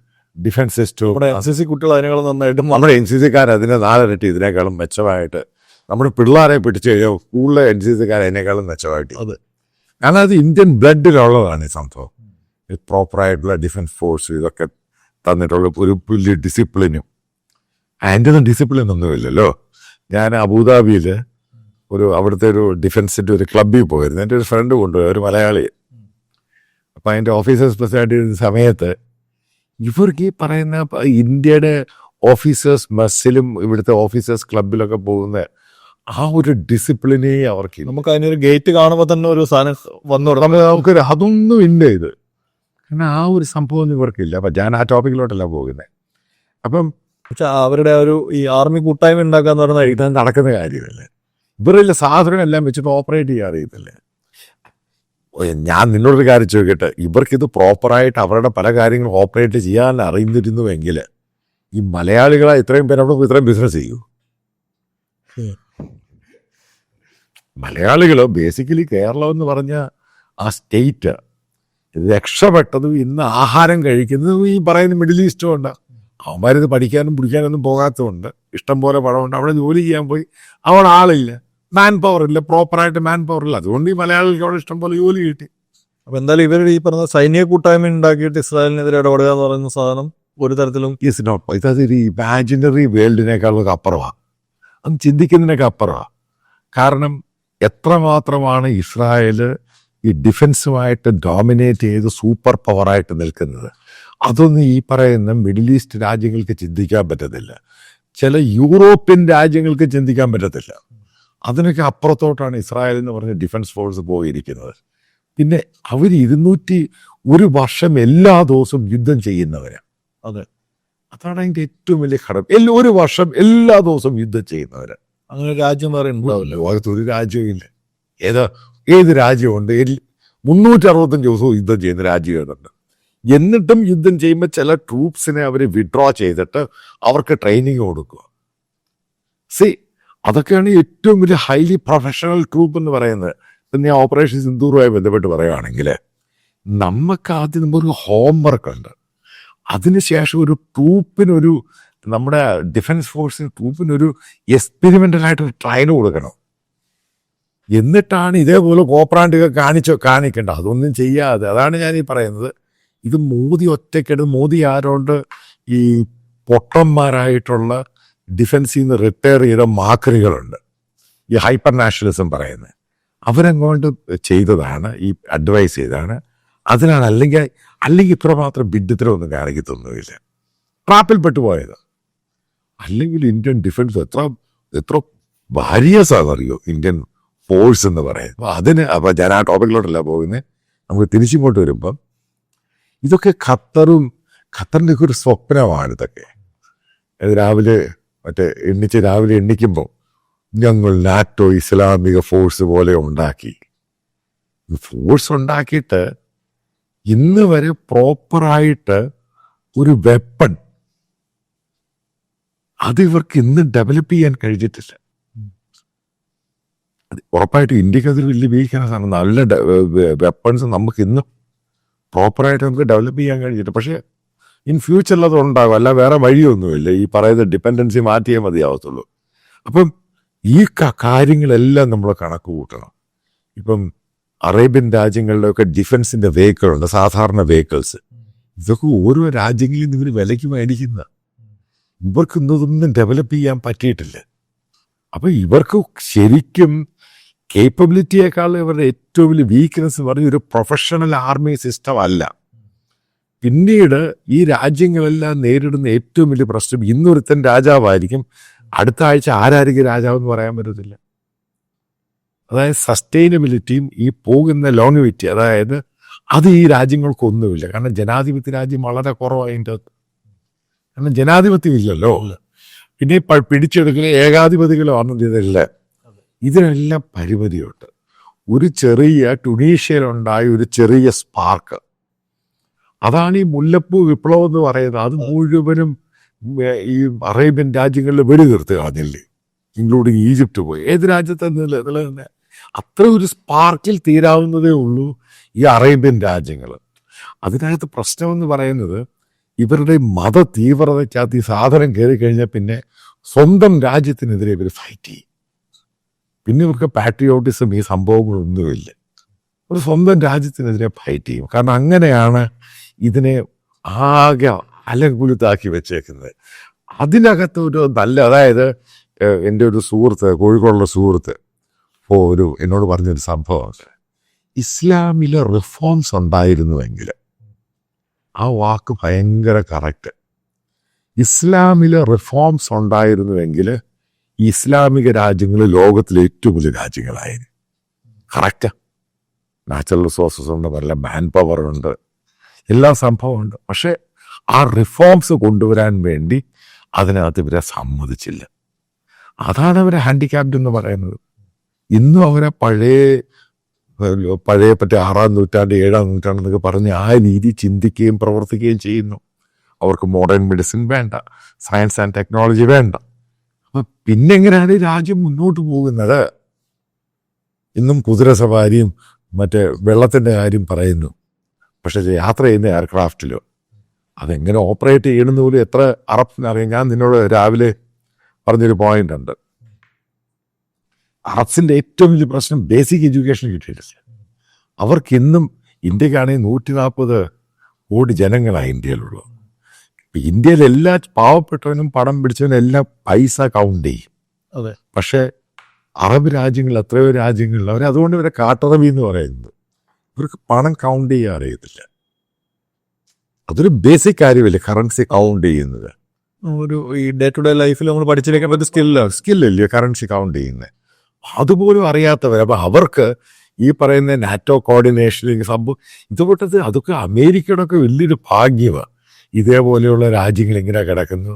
ഡിഫൻസ് സിസ്റ്റം നമ്മുടെ എൻ സി സി കുട്ടികൾ അതിനേക്കാൾ നന്നായിട്ട് നമ്മുടെ എൻ സി സിക്കാർ അതിനെ നാലരട്ടി ഇതിനേക്കാളും മെച്ചമായിട്ട് നമ്മുടെ പിള്ളേരെ പിടിച്ചു കഴിഞ്ഞാൽ സ്കൂളിലെ എൻ സി സിക്കാർ അതിനേക്കാളും മെച്ചമായിട്ട്. അത്. കാരണം അത് ഇന്ത്യൻ ബ്ലഡിലുള്ളതാണ് ഈ സംഭവം. പ്രോപ്പറായിട്ടുള്ള ഡിഫൻസ് ഫോഴ്സ് ഇതൊക്കെ തന്നിട്ടുള്ള ഒരു വലിയ ഡിസിപ്ലിനും അതിന്റെ ഒന്നും ഡിസിപ്ലിൻ ഒന്നുമില്ലല്ലോ ഞാൻ അബുദാബിയിൽ ഒരു അവിടുത്തെ ഒരു ഡിഫൻസിന്റെ ഒരു ക്ലബ്ബിൽ പോയിരുന്നു. എന്റെ ഒരു ഫ്രണ്ട് കൊണ്ടുപോയി ഒരു മലയാളി. അപ്പം അതിന്റെ ഓഫീസേഴ്സ് പ്രസിഡന്റ് ഇരുന്ന സമയത്ത് ഇവർക്ക് ഈ പറയുന്ന ഇന്ത്യയുടെ ഓഫീസേഴ്സ് മെസ്സിലും ഇവിടുത്തെ ഓഫീസേഴ്സ് ക്ലബിലൊക്കെ പോകുന്ന ആ ഒരു ഡിസിപ്ലിനെ അവർക്ക് നമുക്ക് അതിനൊരു ഗേറ്റ് കാണുമ്പോൾ തന്നെ ഒരു സാധനം വന്നു നമുക്കൊരു അതൊന്നും ഇല്ല ഇത്. കാരണം ആ ഒരു സംഭവം ഒന്നും ഇവർക്കില്ല. അപ്പം ഞാൻ ആ ടോപ്പിക്കിലോട്ടല്ല പോകുന്നത് അപ്പം പക്ഷെ അവരുടെ ഒരു ഈ ആർമി കൂട്ടായ്മ ഉണ്ടാക്കുക എന്ന് പറഞ്ഞാൽ ഇത് നടക്കുന്ന കാര്യമല്ലേ ഇവരുടെ സാധനം എല്ലാം വെച്ചിട്ട് ഓപ്പറേറ്റ് ചെയ്യാൻ അറിയത്തില്ലേ? ഞാൻ നിന്നോടൊരു കാര്യം ചോദിക്കട്ടെ. ഇവർക്കിത് പ്രോപ്പറായിട്ട് അവരുടെ പല കാര്യങ്ങളും ഓപ്പറേറ്റ് ചെയ്യാൻ അറിയുന്നിരുന്നുവെങ്കിൽ ഈ മലയാളികളെ ഇത്രയും പേര് അവിടെ പോയി ഇത്രയും ബിസിനസ് ചെയ്യൂ. മലയാളികൾ ബേസിക്കലി കേരളം എന്ന് പറഞ്ഞ ആ സ്റ്റേറ്റ് രക്ഷപ്പെട്ടതും ഇന്ന് ആഹാരം കഴിക്കുന്നതും ഈ പറയുന്ന മിഡിൽ ഈസ്റ്റും ഉണ്ട് അവന്മാരിത് പഠിക്കാനും പിടിക്കാനൊന്നും പോകാത്തതുകൊണ്ട് ഇഷ്ടം പോലെ പണമുണ്ട് അവിടെ ജോലി ചെയ്യാൻ പോയി. അവിടെ ആളില്ല. മാൻ പവർ ഇല്ല. പ്രോപ്പറായിട്ട് മാൻ പവർ ഇല്ല. അതുകൊണ്ട് ഈ മലയാളികൾക്ക് അവിടെ ഇഷ്ടം പോലെ ജോലി കിട്ടി. അപ്പം എന്തായാലും ഇവർ ഈ പറഞ്ഞ സൈനിക കൂട്ടായ്മ ഉണ്ടാക്കിയിട്ട് ഇസ്രായേലിനെതിരെ ഇടപെടുക എന്ന് പറയുന്ന സാധനം ഒരു തരത്തിലും ഈസ് നോട്ട് ഇതൊരു ഇമാജിനറി വേൾഡിനേക്കാളൊക്കെ അപ്പുറമാണ് അത് ചിന്തിക്കുന്നതിനൊക്കെ അപ്പുറമാണ് കാരണം എത്രമാത്രമാണ് ഇസ്രായേൽ ഈ ഡിഫൻസുമായിട്ട് ഡോമിനേറ്റ് ചെയ്ത് സൂപ്പർ പവറായിട്ട് നിൽക്കുന്നത്. അതൊന്നും ഈ പറയുന്ന മിഡിൽ ഈസ്റ്റ് രാജ്യങ്ങൾക്ക് ചിന്തിക്കാൻ പറ്റത്തില്ല. ചില യൂറോപ്യൻ രാജ്യങ്ങൾക്ക് ചിന്തിക്കാൻ പറ്റത്തില്ല. അതിനൊക്കെ അപ്പുറത്തോട്ടാണ് ഇസ്രായേൽ എന്ന് പറഞ്ഞ ഡിഫൻസ് ഫോഴ്സ് പോയിരിക്കുന്നത്. പിന്നെ അവർ ഇരുന്നൂറ്റി ഒരു വർഷം എല്ലാ ദിവസവും യുദ്ധം ചെയ്യുന്നവരാണ് അത്. അതാണ് അതിന്റെ ഏറ്റവും വലിയ ഘടകം. എല്ലാ ഒരു വർഷം എല്ലാ ദിവസവും യുദ്ധം ചെയ്യുന്നവരാണ് അങ്ങനെ രാജ്യം വേറെ ഉണ്ടാവില്ല. ലോകത്ത് ഒരു രാജ്യവും ഇല്ല. ഏത്? ഏത് രാജ്യമുണ്ട്? മുന്നൂറ്റി ദിവസവും യുദ്ധം ചെയ്യുന്ന രാജ്യങ്ങളുണ്ട്. എന്നിട്ടും യുദ്ധം ചെയ്യുമ്പോൾ ചില ട്രൂപ്സിനെ അവർ വിഡ്രോ ചെയ്തിട്ട് അവർക്ക് ട്രെയിനിങ് കൊടുക്കുക. സി അതൊക്കെയാണ് ഏറ്റവും വലിയ ഹൈലി പ്രൊഫഷണൽ ട്രൂപ്പ് എന്ന് പറയുന്നത്. പിന്നെ ഓപ്പറേഷൻ സിന്ദൂറുമായി ബന്ധപ്പെട്ട് പറയുകയാണെങ്കിൽ നമുക്ക് ആദ്യം നമുക്കൊരു ഹോംവർക്ക് ഉണ്ട്. അതിനുശേഷം ഒരു ട്രൂപ്പിനൊരു നമ്മുടെ ഡിഫൻസ് ഫോഴ്സിന് ട്രൂപ്പിനൊരു എക്സ്പെരിമെന്റലായിട്ട് ഒരു ട്രയൽ കൊടുക്കണം. എന്നിട്ടാണ് ഇതേപോലെ കോപ്രാണ്ടികൾ കാണിച്ചോ കാണിക്കേണ്ട അതൊന്നും ചെയ്യാതെ. അതാണ് ഞാൻ ഈ പറയുന്നത്. ഇത് മോദി ഒറ്റയ്ക്കെടുത്ത് മോദി ആരോണ്ട് ഈ പൊട്ടന്മാരായിട്ടുള്ള ഡിഫൻസിൽ നിന്ന് റിട്ടയർ ചെയ്ത മാക്കറികളുണ്ട് ഈ ഹൈപ്പർ നാഷണലിസം പറയുന്നത്. അവരങ്ങോട്ട് ചെയ്തതാണ് ഈ അഡ്വൈസ് ചെയ്തതാണ്. അതിനാണ് അല്ലെങ്കിൽ അല്ലെങ്കിൽ ഇത്രമാത്രം കാണിക്കി കാണിക്കത്തൊന്നുമില്ല ട്രാപ്പിൽപ്പെട്ടു പോയത്. അല്ലെങ്കിൽ ഇന്ത്യൻ ഡിഫൻസ് എത്ര എത്ര ഭാര്യസാണെന്നറിയോ ഇന്ത്യൻ ഫോഴ്സ് എന്ന് പറയുന്നത് അപ്പോൾ അതിന് അപ്പോൾ ഞാൻ ആ ടോപ്പിക്കിലോട്ടല്ല പോകുന്നത്. നമുക്ക് തിരിച്ചിങ്ങോട്ട് വരുമ്പം ഇതൊക്കെ ഖത്തറും ഖത്തറിന്റെ ഒരു സ്വപ്നമാണ് ഇതൊക്കെ. ഇത് രാവിലെ മറ്റേ എണ്ണിച്ച് രാവിലെ എണ്ണിക്കുമ്പോൾ ഞങ്ങൾ നാറ്റോ ഇസ്ലാമിക ഫോഴ്സ് പോലെ ഉണ്ടാക്കി. ഫോഴ്സ് ഉണ്ടാക്കിയിട്ട് ഇന്ന് വരെ പ്രോപ്പറായിട്ട് ഒരു വെപ്പൺ അത് ഇവർക്ക് ഇന്ന് ഡെവലപ്പ് ചെയ്യാൻ കഴിഞ്ഞിട്ടില്ല. ഉറപ്പായിട്ടും ഇന്ത്യയ്ക്ക് അതൊരു വലിയ സാധനം നല്ല വെപ്പൺസ് നമുക്ക് ഇന്ന് പ്രോപ്പറായിട്ട് നമുക്ക് ഡെവലപ്പ് ചെയ്യാൻ കഴിഞ്ഞിട്ട് പക്ഷേ ഇൻ ഫ്യൂച്ചറിൽ അത് ഉണ്ടാകും. അല്ല വേറെ വഴിയൊന്നുമില്ല. ഈ പറയുന്ന ഡിപ്പെൻഡൻസി മാറ്റിയേ മതിയാവത്തുള്ളൂ. അപ്പം ഈ കാര്യങ്ങളെല്ലാം നമ്മൾ കണക്ക് കൂട്ടണം. ഇപ്പം അറേബ്യൻ രാജ്യങ്ങളിലൊക്കെ ഡിഫൻസിന്റെ വെഹിക്കിൾ ഉണ്ട്. സാധാരണ വെഹിക്കിൾസ് ഇതൊക്കെ ഓരോ രാജ്യങ്ങളിൽ നിന്ന് ഇവർ വിലയ്ക്ക് മേടിക്കുന്ന. ഇവർക്ക് ഇതൊന്നും ഡെവലപ്പ് ചെയ്യാൻ പറ്റിയിട്ടില്ല. അപ്പോൾ ഇവർക്ക് ശരിക്കും കേപ്പബിലിറ്റിയേക്കാൾ ഇവരുടെ ഏറ്റവും വലിയ വീക്ക്നെസ് പറഞ്ഞ ഒരു പ്രൊഫഷണൽ ആർമി സിസ്റ്റം അല്ല. പിന്നീട് ഈ രാജ്യങ്ങളെല്ലാം നേരിടുന്ന ഏറ്റവും വലിയ പ്രശ്നം ഇന്നൊരുത്തൻ രാജാവായിരിക്കും. അടുത്ത ആഴ്ച ആരായിരിക്കും രാജാവ് എന്ന് പറയാൻ പറ്റത്തില്ല. അതായത് സസ്റ്റൈനബിലിറ്റിയും ഈ പോകുന്ന ലോങ്ങിവിറ്റി അതായത് അത് ഈ രാജ്യങ്ങൾക്കൊന്നുമില്ല കാരണം ജനാധിപത്യ രാജ്യം വളരെ കുറവാണ് അതിന്റെ അകത്ത്. കാരണം ജനാധിപത്യം ഇല്ലല്ലോ. പിന്നെ പിടിച്ചെടുക്കുന്ന ഏകാധിപതികളാണ് ഇതില്ല ഇതിനെല്ലാം പരിമിതിയുണ്ട്. ഒരു ചെറിയ ടുണീഷ്യയിലുണ്ടായ ഒരു ചെറിയ സ്പാർക്ക്. അതാണ് ഈ മുല്ലപ്പൂ വിപ്ലവം എന്ന് പറയുന്നത്. അത് മുഴുവനും ഈ അറേബ്യൻ രാജ്യങ്ങളിൽ വെടിതീർത്ത് കളഞ്ഞില്ലേ ഇൻക്ലൂഡിങ് ഈജിപ്റ്റ് പോയി. ഏത് രാജ്യത്തെ തന്നെ. അത്ര ഒരു സ്പാർക്കിൽ തീരാവുന്നതേ ഉള്ളൂ ഈ അറേബ്യൻ രാജ്യങ്ങൾ. അതിനകത്ത് പ്രശ്നമെന്ന് പറയുന്നത് ഇവരുടെ മത തീവ്രതയ്ക്കകത്ത് ഈ സാധനം കയറി കഴിഞ്ഞാൽ പിന്നെ സ്വന്തം രാജ്യത്തിനെതിരെ ഇവർ ഫൈറ്റ് ചെയ്യും. പിന്നെ പാട്രിയോട്ടിസം ഈ സംഭവങ്ങളൊന്നുമില്ല. ഒരു സ്വന്തം രാജ്യത്തിനെതിരെ ഫൈറ്റ് ചെയ്യും. കാരണം അങ്ങനെയാണ് ഇതിനെ ആകെ അലങ്കുലുത്താക്കി വെച്ചേക്കുന്നത്. അതിനകത്ത് ഒരു നല്ല അതായത് എന്റെ ഒരു സുഹൃത്ത് കോഴിക്കോടുള്ള സുഹൃത്ത് ഇപ്പോൾ ഒരു എന്നോട് പറഞ്ഞൊരു സംഭവമുണ്ട് ഇസ്ലാമിലെ റിഫോംസ് ഉണ്ടായിരുന്നുവെങ്കിൽ ആ വാക്ക് ഭയങ്കര കറക്റ്റ് ഇസ്ലാമിലെ റിഫോംസ് ഉണ്ടായിരുന്നുവെങ്കിൽ ഇസ്ലാമിക രാജ്യങ്ങൾ ലോകത്തിലെ ഏറ്റവും വലിയ രാജ്യങ്ങളായിരുന്നു കറക്റ്റാ നാച്ചുറൽ റിസോഴ്സസ് ഉണ്ട് നല്ല മാൻ പവർ ഉണ്ട് എല്ലാ സംഭവമുണ്ട് പക്ഷേ ആ റിഫോംസ് കൊണ്ടുവരാൻ വേണ്ടി അതിനകത്ത് ഇവരെ സമ്മതിച്ചില്ല. അതാണ് അവരെ ഹാൻഡിക്യാപ്ഡ് എന്ന് പറയുന്നത്. ഇന്നും അവരെ പഴയ പഴയ പറ്റി ആറാം നൂറ്റാണ്ട് ഏഴാം നൂറ്റാണ്ട് എന്നൊക്കെ പറഞ്ഞ് ആ രീതി ചിന്തിക്കുകയും പ്രവർത്തിക്കുകയും ചെയ്യുന്നു. അവർക്ക് മോഡേൺ മെഡിസിൻ വേണ്ട സയൻസ് ആൻഡ് ടെക്നോളജി വേണ്ട. അപ്പൊ പിന്നെങ്ങനെയാണ് രാജ്യം മുന്നോട്ട് പോകുന്നത്? ഇന്നും കുതിര സവാരിയും മറ്റേ വെള്ളത്തിന്റെ കാര്യം പറയുന്നു. പക്ഷെ യാത്ര ചെയ്യുന്ന എയർക്രാഫ്റ്റിലോ? അതെങ്ങനെ ഓപ്പറേറ്റ് ചെയ്യണമെന്ന് പോലും എത്ര അറബ്സിനറിയാം. ഞാൻ നിന്നോട് രാവിലെ പറഞ്ഞൊരു പോയിന്റ് ഉണ്ട്. അറബ്സിന്റെ ഏറ്റവും വലിയ പ്രശ്നം ബേസിക് എഡ്യൂക്കേഷൻ കിട്ടിയിട്ടില്ല. അവർക്ക് ഇന്നും ഇന്ത്യക്കാണെങ്കിൽ നൂറ്റി നാൽപ്പത് കോടി ജനങ്ങളാണ് ഇന്ത്യയിലുള്ളത്. ഇന്ത്യയിൽ എല്ലാ പാവപ്പെട്ടവനും പണം പിടിച്ചവനും എല്ലാം പൈസ കൗണ്ട് ചെയ്യും. അതെ. പക്ഷെ അറബ് രാജ്യങ്ങൾ എത്രയോ രാജ്യങ്ങളിൽ അവർ അതുകൊണ്ട് ഇവരെ കാട്ടറബി എന്ന് പറയുന്നത്. ഇവർക്ക് പണം കൗണ്ട് ചെയ്യാൻ അറിയത്തില്ല. അതൊരു ബേസിക് കാര്യമല്ലേ കറൻസി കൗണ്ട് ചെയ്യുന്നത്? ഒരു ഈ ഡേ ടു ഡേ ലൈഫിൽ നമ്മൾ പഠിച്ചിരിക്കാൻ പറ്റിയ സ്കില്ലാണ് സ്കില്ലല്ലേ കറൻസി കൗണ്ട് ചെയ്യുന്നത്? അതുപോലും അറിയാത്തവർ അപ്പൊ അവർക്ക് ഈ പറയുന്ന നാറ്റോ കോർഡിനേഷൻ സംഭവം ഇതുപോട്ടത് അതൊക്കെ അമേരിക്കയുടെ ഒക്കെ വലിയൊരു ഭാഗ്യമാണ് ഇതേപോലെയുള്ള രാജ്യങ്ങൾ ഇങ്ങനെ കിടക്കുന്നു?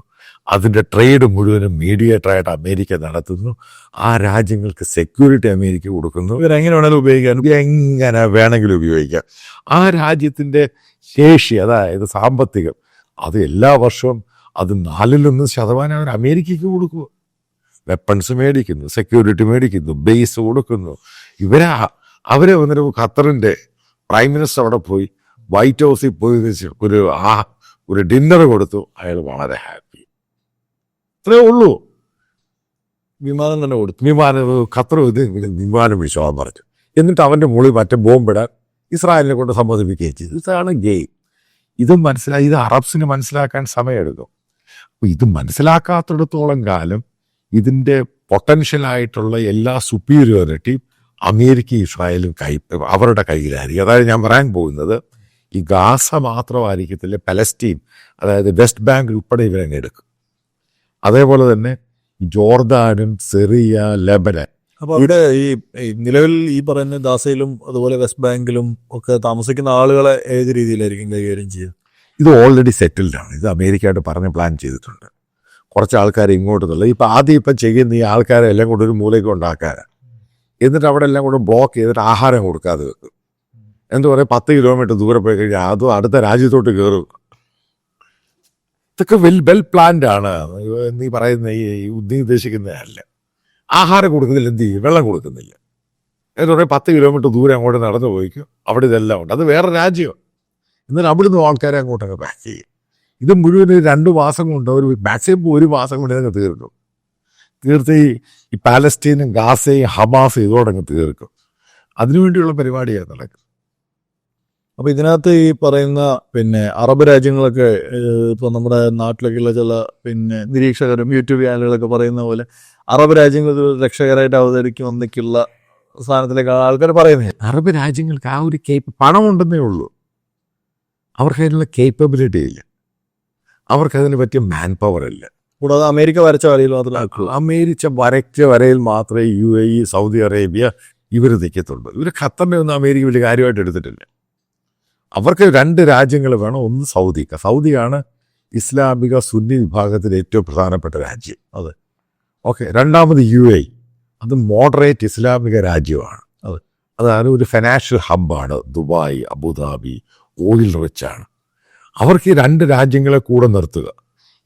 അതിന്റെ ട്രേഡ് മുഴുവനും മീഡിയേറ്ററായിട്ട് അമേരിക്ക നടത്തുന്നു. ആ രാജ്യങ്ങൾക്ക് സെക്യൂരിറ്റി അമേരിക്ക കൊടുക്കുന്നു. ഇവരെങ്ങനെ വേണമെങ്കിലും ഉപയോഗിക്കാൻ എങ്ങനെ വേണമെങ്കിലും ഉപയോഗിക്കാം. ആ രാജ്യത്തിന്റെ ശേഷി അതായത് സാമ്പത്തികം അത് എല്ലാ വർഷവും അത് നാലിലൊന്ന് ശതമാനം അവർ അമേരിക്കയ്ക്ക് കൊടുക്കുക വെപ്പൺസ് മേടിക്കുന്നു സെക്യൂരിറ്റി മേടിക്കുന്നു ബേസ് കൊടുക്കുന്നു. ഇവരെ അവരെ വന്നിട്ട് ഖത്തറിന്റെ പ്രൈം മിനിസ്റ്റർ അവിടെ പോയി വൈറ്റ് ഹൗസിൽ പോയി ഒരു ആ ഒരു ഡിന്നർ കൊടുത്തു അയാൾ വളരെ ഹാപ്പി അത്രേ ഉള്ളൂ. വിമാനം തന്നെ കൊടുത്തു. വിമാനം ഖത്തർ ഇത് വിമാനം വിളിച്ചോളാൻ പറഞ്ഞു എന്നിട്ട് അവന്റെ മുകളിൽ മറ്റേ ബോംബിടാൻ ഇസ്രായേലിനെ കൊണ്ട് സമ്മതിപ്പിക്കുകയും ചെയ്തു. ഇതാണ് ഗെയിം ഇത് മനസ്സിലായി ഇത് അറബ്സിന് മനസ്സിലാക്കാൻ സമയമെടുക്കും. അപ്പോൾ ഇത് മനസ്സിലാക്കാത്തിടത്തോളം കാലം ഇതിന്റെ പൊട്ടൻഷ്യലായിട്ടുള്ള എല്ലാ സുപ്പീരിയോറിറ്റിയും അമേരിക്കയും ഇസ്രായേലും കൈ അവരുടെ കയ്യിലായിരിക്കും. അതായത് ഞാൻ പറയാൻ പോകുന്നത് ഈ ഗാസ മാത്രമായിരിക്കത്തില്ല പലസ്റ്റീൻ അതായത് വെസ്റ്റ് ബാങ്ക് ഉൾപ്പെടെ ഇവരങ്ങ് എടുക്കും. അതേപോലെ തന്നെ ജോർദാനും സിറിയ ലെബന അപ്പോൾ അവിടെ ഈ നിലവിൽ ഈ പറയുന്ന ദാസയിലും അതുപോലെ വെസ്റ്റ് ബാങ്കിലും ഒക്കെ താമസിക്കുന്ന ആളുകളെ ഏത് രീതിയിലായിരിക്കും കൈകാര്യം ചെയ്യുക? ഇത് ഓൾറെഡി സെറ്റിൽഡ് ആണ്. ഇത് അമേരിക്കയായിട്ട് പറഞ്ഞ് പ്ലാൻ ചെയ്തിട്ടുണ്ട്. കുറച്ച് ആൾക്കാർ ഇങ്ങോട്ട് തള്ള. ഇപ്പം ആദ്യം ഇപ്പം ചെയ്യുന്ന ഈ ആൾക്കാരെ എല്ലാം കൂടെ ഒരു മൂലയ്ക്ക് ഉണ്ടാക്കാനാണ് എന്നിട്ട് അവിടെ എല്ലാം കൂടെ ബ്ലോക്ക് ചെയ്തിട്ട് ആഹാരം കൊടുക്കാതെ വെക്കും. എന്താ പറയുക പത്ത് കിലോമീറ്റർ ദൂരെ പോയി കഴിഞ്ഞാൽ അതും അടുത്ത രാജ്യത്തോട്ട് കയറും ഇതൊക്കെ വെൽ വെൽ പ്ലാൻഡ് ആണ്. നീ പറയുന്ന ഈ നീ ഉദ്ദേശിക്കുന്നതല്ല ആഹാരം കൊടുക്കുന്നില്ല എന്ത് ചെയ്യും? വെള്ളം കൊടുക്കുന്നില്ല. എന്താ പറയുക പത്ത് കിലോമീറ്റർ ദൂരെ അങ്ങോട്ട് നടന്നു പോയിക്കും. അവിടെ ഇതെല്ലാം ഉണ്ട്. അത് വേറെ രാജ്യം. എന്നിട്ട് അവിടുന്ന് ആൾക്കാരെ അങ്ങോട്ടൊക്കെ പാക്ക് ചെയ്യും. ഇത് മുഴുവൻ രണ്ട് മാസം കൊണ്ട് ഒരു മാക്സിമം ഒരു മാസം കൊണ്ട് ഇതങ്ങ് തീർക്കും. തീർത്ത് ഈ പാലസ്റ്റീനും ഗാസയും ഹമാസും ഇതോടങ്ങ് തീർക്കും. അതിനുവേണ്ടിയുള്ള പരിപാടിയാണ് നടക്കുന്നത്. അപ്പൊ ഇതിനകത്ത് ഈ പറയുന്ന പിന്നെ അറബ് രാജ്യങ്ങളൊക്കെ ഇപ്പൊ നമ്മുടെ നാട്ടിലൊക്കെയുള്ള ചില പിന്നെ നിരീക്ഷകരും യൂട്യൂബ് ചാനലുകളൊക്കെ പറയുന്ന പോലെ അറബ് രാജ്യങ്ങൾ രക്ഷകരായിട്ട് അവതരിക്കും എന്നൊക്കെയുള്ള സ്ഥാനത്തിലേക്ക് ആൾക്കാർ പറയുന്നത് അറബ് രാജ്യങ്ങൾക്ക് ആ ഒരു കേപ്പ് പണമുണ്ടെന്നേ ഉള്ളൂ. അവർക്ക് അതിനുള്ള കേപ്പബിലിറ്റി ഇല്ല. അവർക്ക് അതിന് പറ്റിയ മാൻ പവർ ഇല്ല. കൂടാതെ അമേരിക്ക വരച്ച വരയിൽ മാത്രമേ അമേരിക്ക വരച്ച വരയിൽ മാത്രമേ U A E Saudi Arabia ഇവർ നിൽക്കത്തുള്ളൂ ഇവർ ഖത്തറിനെ ഒന്നും അമേരിക്ക വലിയ കാര്യമായിട്ട് എടുത്തിട്ടില്ല. അവർക്ക് രണ്ട് രാജ്യങ്ങൾ വേണം. ഒന്ന് സൗദി. സൗദിയാണ് ഇസ്ലാമിക സുന്നി വിഭാഗത്തിലെ ഏറ്റവും പ്രധാനപ്പെട്ട രാജ്യം. അത്. ഓക്കെ. രണ്ടാമത് യു എ. അത് മോഡറേറ്റ് ഇസ്ലാമിക രാജ്യമാണ്. അത്. അതാണ് ഒരു ഫിനാൻഷ്യൽ ഹബ്ബാണ് ദുബായ് അബുദാബി ഓയിൽ റിച്ചാണ് അവർക്ക് ഈ രണ്ട് രാജ്യങ്ങളെ കൂടെ നിർത്തുക.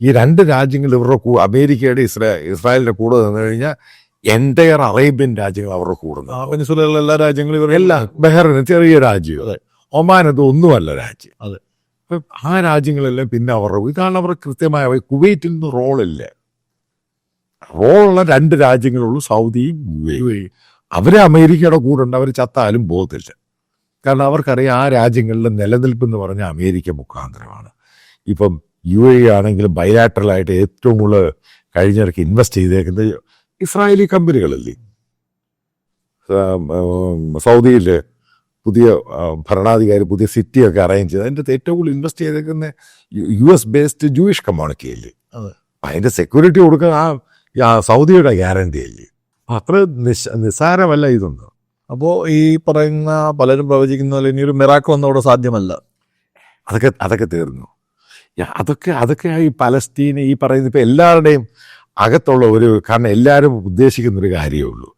ഈ രണ്ട് രാജ്യങ്ങൾ ഇവരുടെ കൂ അമേരിക്കയുടെ ഇസ്രാ ഇസ്രായേലിന്റെ കൂടെ നിന്ന് കഴിഞ്ഞാൽ എന്റയർ അറേബ്യൻ രാജ്യങ്ങൾ അവരുടെ കൂടെ ആ എല്ലാ രാജ്യങ്ങളും ഇവർ എല്ലാം. ബഹ്റിന് ചെറിയ രാജ്യം അതെ. ഒമാൻ അത് ഒന്നുമല്ല രാജ്യം. അതെ. അപ്പൊ ആ രാജ്യങ്ങളെല്ലാം പിന്നെ അവർ ഇതാണ് അവർ കൃത്യമായ കുവൈറ്റിൽ നിന്ന് റോളില്ല. റോളുള്ള രണ്ട് രാജ്യങ്ങളുള്ളൂ സൗദിയും യു എ അവരെ അമേരിക്കയുടെ കൂടെ ഉണ്ട് അവർ ചത്താലും പോകത്തില്ല കാരണം അവർക്കറിയാം ആ രാജ്യങ്ങളിലെ നിലനിൽപ്പ് എന്ന് പറഞ്ഞാൽ അമേരിക്ക മുഖാന്തരമാണ്. ഇപ്പം യു എ ആണെങ്കിലും ബൈലാറ്ററലായിട്ട് ഏറ്റവും കൂടുതൽ കഴിഞ്ഞിടയ്ക്ക് ഇൻവെസ്റ്റ് ചെയ്തേക്കുന്നത് ഇസ്രായേലി കമ്പനികളല്ലേ? സൗദിയിൽ പുതിയ ഭരണാധികാരി പുതിയ സിറ്റിയൊക്കെ അറേഞ്ച് ചെയ്ത് അതിന്റെ അകത്ത് ഏറ്റവും കൂടുതൽ ഇൻവെസ്റ്റ് ചെയ്തേക്കുന്ന U S based Jewish community അല്ലേ? അതിന്റെ സെക്യൂരിറ്റി കൊടുക്കാൻ ആ സൗദിയുടെ ഗ്യാരണ്ടി അല്ലേ? അത്ര നിസ് നിസ്സാരമല്ല ഇതൊന്നും. അപ്പോൾ ഈ പറയുന്ന പലരും പ്രവചിക്കുന്ന പോലെ ഇനി ഒരു മിറാക്കൾ ഒന്നും അവിടെ സാധ്യമല്ല. അതൊക്കെ അതൊക്കെ തീർന്നു. അതൊക്കെ അതൊക്കെ ഈ പലസ്തീൻ ഈ പറയുന്ന ഇപ്പം എല്ലാവരുടെയും അകത്തുള്ള ഒരു കാരണം എല്ലാവരും ഉദ്ദേശിക്കുന്ന ഒരു കാര്യമേ ഉള്ളൂ.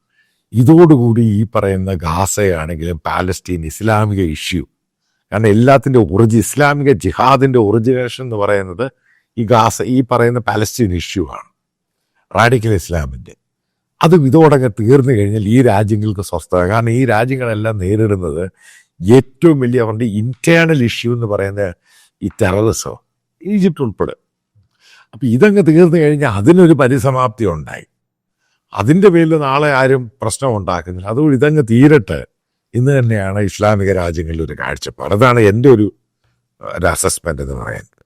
ഇതോടുകൂടി ഈ പറയുന്ന ഗാസയാണെങ്കിലും പാലസ്റ്റീൻ ഇസ്ലാമിക ഇഷ്യൂ. കാരണം എല്ലാത്തിന്റെ ഒറിജി ഇസ്ലാമിക ജിഹാദിന്റെ ഒറിജിനേഷൻ എന്ന് പറയുന്നത് ഈ ഗാസ ഈ പറയുന്ന പാലസ്റ്റീൻ ഇഷ്യൂ ആണ്. റാഡിക്കൽ ഇസ്ലാമിന്റെ. അത് ഇതോടൊക്കെ തീർന്നു കഴിഞ്ഞാൽ ഈ രാജ്യങ്ങൾക്ക് സ്വസ്ഥത. കാരണം ഈ രാജ്യങ്ങളെല്ലാം നേരിടുന്നത് ഏറ്റവും വലിയ അവരുടെ ഇന്റേണൽ ഇഷ്യൂ എന്ന് പറയുന്ന ഈ ടെററിസോ ഈജിപ്റ്റ് ഉൾപ്പെടെ. അപ്പം ഇതങ്ങ് തീർന്നു കഴിഞ്ഞാൽ അതിനൊരു പരിസമാപ്തി ഉണ്ടായി. അതിന്റെ പേരിൽ നാളെ ആരും പ്രശ്നം ഉണ്ടാക്കുന്നില്ല. അതുകൊണ്ട് ഇതങ്ങ് തീരട്ടെ. ഇന്ന് തന്നെയാണ് ഇസ്ലാമിക രാജ്യങ്ങളിൽ ഒരു കാഴ്ചപ്പാട്. അതാണ് എന്റെ ഒരു അസസ്മെന്റ് എന്ന് പറയാൻ.